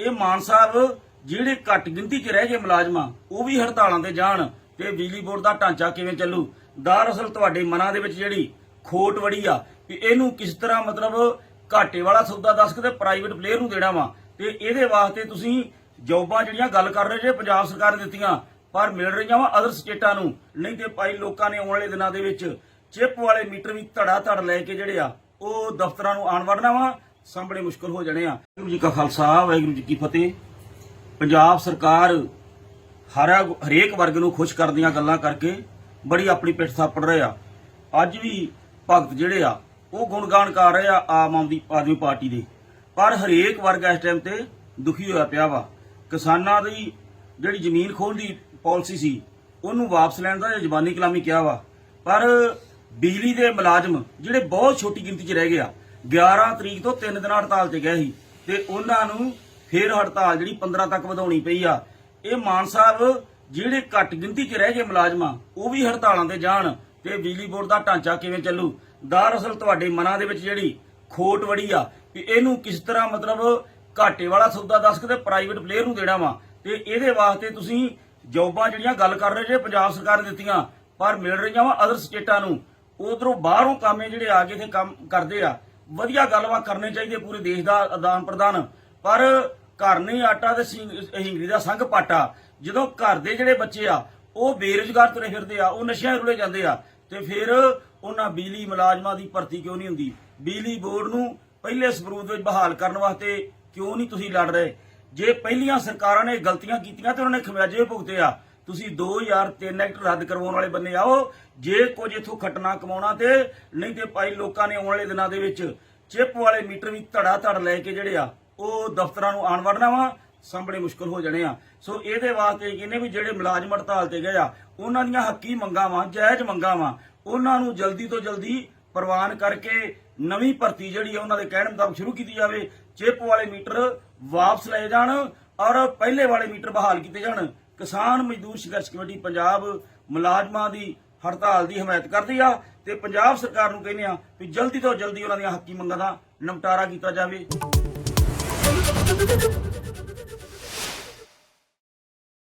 ਇਹ ਮਾਨ ਸਾਹਿਬ ਜਿਹੜੇ ਘੱਟ ਗਿਣਤੀ 'ਚ ਰਹਿ ਗਏ ਮੁਲਾਜ਼ਮਾਂ, ਉਹ ਵੀ ਹੜਤਾਲਾਂ ਤੇ ਜਾਣ ਤੇ ਬਿਜਲੀ ਬੋਰਡ ਦਾ ਢਾਂਚਾ ਕਿਵੇਂ ਚੱਲੂ? ਦਰਅਸਲ ਤੁਹਾਡੇ ਮਨਾਂ ਦੇ ਵਿੱਚ ਜਿਹੜੀ ਖੋਟ ਵੜੀ ਆ ਕਿ ਇਹਨੂੰ ਕਿਸ ਤਰ੍ਹਾਂ ਮਤਲਬ ਘਾਟੇ ਵਾਲਾ ਸੌਦਾ ਦੱਸ ਕੇ ਤੇ ਪ੍ਰਾਈਵੇਟ ਪਲੇਅਰ ਨੂੰ ਦੇਣਾ ਵਾ। ਤੇ ਇਹਦੇ ਵਾਸਤੇ ਤੁਸੀਂ ਜੌਬਾਂ ਜਿਹੜੀਆਂ ਗੱਲ ਕਰ ਰਹੇ ਜੇ ਪੰਜਾਬ ਸਰਕਾਰ ਨੇ ਦਿੱਤੀਆਂ, ਪਰ ਮਿਲ ਰਹੀਆਂ ਵਾ ਅਦਰ ਸਟੇਟਾਂ ਨੂੰ। ਨਹੀਂ ਤੇ ਭਾਈ ਲੋਕਾਂ ਨੇ ਆਉਣ ਵਾਲੇ ਦਿਨਾਂ ਦੇ ਵਿੱਚ ਚਿੱਪ ਵਾਲੇ ਮੀਟਰ ਵੀ ਧੜਾ ਧੜ ਲੈ ਕੇ ਜਿਹੜੇ ਆ, ਉਹ ਦਫ਼ਤਰਾਂ ਨੂੰ ਆਣ ਵੜਨਾ ਵਾ ਸਾਹਮਣੇ ਮੁਸ਼ਕਲ ਹੋ ਜਾਣੇ ਆ। ਵਾਹਿਗੁਰੂ ਜੀ ਕਾ ਖਾਲਸਾ, ਵਾਹਿਗੁਰੂ ਜੀ ਕੀ ਫਤਿਹ। ਪੰਜਾਬ ਸਰਕਾਰ ਹਰ ਹਰੇਕ ਵਰਗ ਨੂੰ ਖੁਸ਼ ਕਰਨ ਦੀਆਂ ਗੱਲਾਂ ਕਰਕੇ ਬੜੀ ਆਪਣੀ ਪਿੱਠ ਥਾਪੜ ਰਹੇ ਆ। ਅੱਜ ਵੀ ਭਗਤ ਜਿਹੜੇ ਆ, ਉਹ ਗੁਣਗਾਨ ਕਰ ਰਹੇ ਆ ਆਮ ਆਦਮੀ ਪਾਰਟੀ ਦੇ। ਪਰ ਹਰੇਕ ਵਰਗ ਇਸ ਟਾਈਮ ਤੇ ਦੁਖੀ ਹੋਇਆ ਪਿਆ ਵਾ। ਕਿਸਾਨਾਂ ਦੀ ਜਿਹੜੀ ਜ਼ਮੀਨ ਖੋਹਣ ਦੀ ਪਾਲਿਸੀ ਸੀ, ਉਹਨੂੰ ਵਾਪਸ ਲੈਣ ਦਾ ਜ਼ਬਾਨੀ ਕਲਾਮੀ ਕਿਹਾ ਵਾ। ਪਰ ਬਿਜਲੀ ਦੇ ਮੁਲਾਜ਼ਮ ਜਿਹੜੇ ਬਹੁਤ ਛੋਟੀ ਗਿਣਤੀ 'ਚ ਰਹਿ ਗਏ ਆ 11 ਤਰੀਕ ਤੋਂ 3 ਦਿਨ ਹੜਤਾਲ ਤੇ ਗਏ ਸੀ ਤੇ ਉਹਨਾਂ ਨੂੰ ਫੇਰ ਹੜਤਾਲ ਜਿਹੜੀ 15 ਤੱਕ ਵਧਾਉਣੀ ਪਈ ਆ। ਇਹ ਮਾਨ ਸਾਹਿਬ ਜਿਹੜੇ ਘੱਟ ਗਿਣਤੀ 'ਚ ਰਹਿ ਗਏ ਮੁਲਾਜ਼ਮਾਂ, ਉਹ ਵੀ ਹੜਤਾਲਾਂ ਤੇ ਜਾਣ ਤੇ ਬਿਜਲੀ ਬੋਰਡ ਦਾ ਢਾਂਚਾ ਕਿਵੇਂ ਚੱਲੂ? ਦਰਅਸਲ ਤੁਹਾਡੇ ਮਨਾਂ ਦੇ ਵਿੱਚ ਜਿਹੜੀ ਖੋਟ ਵੜੀ ਆ ਕਿ ਇਹਨੂੰ ਕਿਸ ਤਰ੍ਹਾਂ ਮਤਲਬ ਘਾਟੇ ਵਾਲਾ ਸੌਦਾ ਦੱਸ ਕੇ ਤੇ ਪ੍ਰਾਈਵੇਟ ਪਲੇਅਰ ਨੂੰ ਦੇਣਾ ਵਾ ਤੇ ਇਹਦੇ ਵਾਸਤੇ ਤੁਸੀਂ ਜੌਬਾਂ ਜਿਹੜੀਆਂ ਗੱਲ ਕਰ ਰਹੇ ਜੇ ਪੰਜਾਬ ਸਰਕਾਰ ਨੇ ਦਿੱਤੀਆਂ, ਪਰ ਮਿਲ ਰਹੀਆਂ ਵਾ ਅਦਰ ਸਟੇਟਾਂ ਨੂੰ। ਉਧਰੋਂ ਬਾਹਰੋਂ ਕਾਮੇ ਜਿਹੜੇ ਆ ਕੇ ਇੱਥੇ ਕੰਮ ਕਰਦੇ ਆ ਵਧੀਆ ਗੱਲਬਾਤ ਕਰਨੇ ਚਾਹੀਦੇ ਪੂਰੇ ਦੇਸ਼ ਦਾ ਆਦਾਨ ਪ੍ਰਦਾਨ। ਪਰ ਘਰ ਨਹੀਂ ਆਟਾ ਤੇ ਸਿੰਘ- ਹਿੰਗਰੀ ਦਾ ਸੰਗ ਪਾਟਾ। ਜਦੋਂ ਘਰ ਦੇ ਜਿਹੜੇ ਬੱਚੇ ਆ, ਉਹ ਬੇਰੁਜ਼ਗਾਰ ਤੁਰੇ ਫਿਰਦੇ ਆ, ਉਹ ਨਸ਼ਿਆਂ ਰੁਲੇ ਜਾਂਦੇ ਆ, ਤੇ ਫਿਰ ਉਹਨਾਂ ਬਿਜਲੀ ਮੁਲਾਜ਼ਮਾਂ ਦੀ ਭਰਤੀ ਕਿਉਂ ਨਹੀਂ ਹੁੰਦੀ? ਬਿਜਲੀ ਬੋਰਡ ਨੂੰ ਪਹਿਲੇ ਸਬਰੂਦ ਵਿੱਚ ਬਹਾਲ ਕਰਨ ਵਾਸਤੇ ਕਿਉਂ ਨਹੀਂ ਤੁਸੀਂ ਲੜ ਰਹੇ? ਜੇ ਪਹਿਲੀਆਂ ਸਰਕਾਰਾਂ ਨੇ ਗਲਤੀਆਂ ਕੀਤੀਆਂ ਤੇ ਉਹਨਾਂ ਨੇ ਖਮਿਆਜੇ ਭੁਗਤੇ ਆ ਤੁਸੀਂ 2003 ਐਕਟ ਰੱਦ ਕਰਵਾਉਣ ਵਾਲੇ ਬੰਨੇ ਆਓ। ਜੇ ਕੁਝ ਇਥੋਂ ਖਟਣਾ ਕਮਾਉਣਾ ਤੇ, ਨਹੀਂ ਤੇ ਭਾਈ ਲੋਕਾਂ ਨੇ ਆਉਣ ਵਾਲੇ ਦਿਨਾਂ ਦੇ ਵਿੱਚ ਚਿੱਪ ਵਾਲੇ ਮੀਟਰ ਵੀ ਧੜਾ ਧੜ ਲੈ ਕੇ ਜਿਹੜੇ ਆ, ਉਹ ਦਫ਼ਤਰਾਂ ਨੂੰ ਆਣ ਵੜਨਾ ਵਾ ਸਾਹਮਣੇ ਮੁਸ਼ਕਲ ਹੋ ਜਾਣੇ ਆ। ਸੋ ਇਹਦੇ ਵਾਸਤੇ ਕਹਿੰਦੇ ਵੀ ਜਿਹੜੇ ਮੁਲਾਜ਼ਮ ਹੜਤਾਲ ਤੇ ਗਏ ਆ, ਉਹਨਾਂ ਦੀਆਂ ਹੱਕੀ ਮੰਗਾਂ ਵਾ, ਜਾਇਜ਼ ਮੰਗਾਂ ਵਾ, ਉਹਨਾਂ ਨੂੰ ਜਲਦੀ ਤੋਂ ਜਲਦੀ ਪ੍ਰਵਾਨ ਕਰਕੇ ਨਵੀਂ ਭਰਤੀ ਜਿਹੜੀ ਆ, ਉਹਨਾਂ ਦੇ ਕਹਿਣ ਮੁਤਾਬਕ ਸ਼ੁਰੂ ਕੀਤੀ ਜਾਵੇ। ਚਿੱਪ ਵਾਲੇ ਮੀਟਰ ਵਾਪਸ ਲਏ ਜਾਣ ਔਰ ਪਹਿਲੇ ਵਾਲੇ ਮੀਟਰ ਬਹਾਲ ਕੀਤੇ ਜਾਣ। ਕਿਸਾਨ ਮਜ਼ਦੂਰ ਸੰਘਰਸ਼ ਕਮੇਟੀ ਪੰਜਾਬ ਮੁਲਾਜ਼ਮਾਂ ਦੀ ਹੜਤਾਲ ਦੀ ਹਮਾਇਤ ਕਰਦੀ ਆ ਤੇ ਪੰਜਾਬ ਸਰਕਾਰ ਨੂੰ ਕਹਿੰਦੇ ਆ ਵੀ ਜਲਦੀ ਤੋਂ ਜਲਦੀ ਉਹਨਾਂ ਦੀਆਂ ਹੱਕੀ ਮੰਗਾਂ ਦਾ ਨਿਪਟਾਰਾ ਕੀਤਾ ਜਾਵੇ।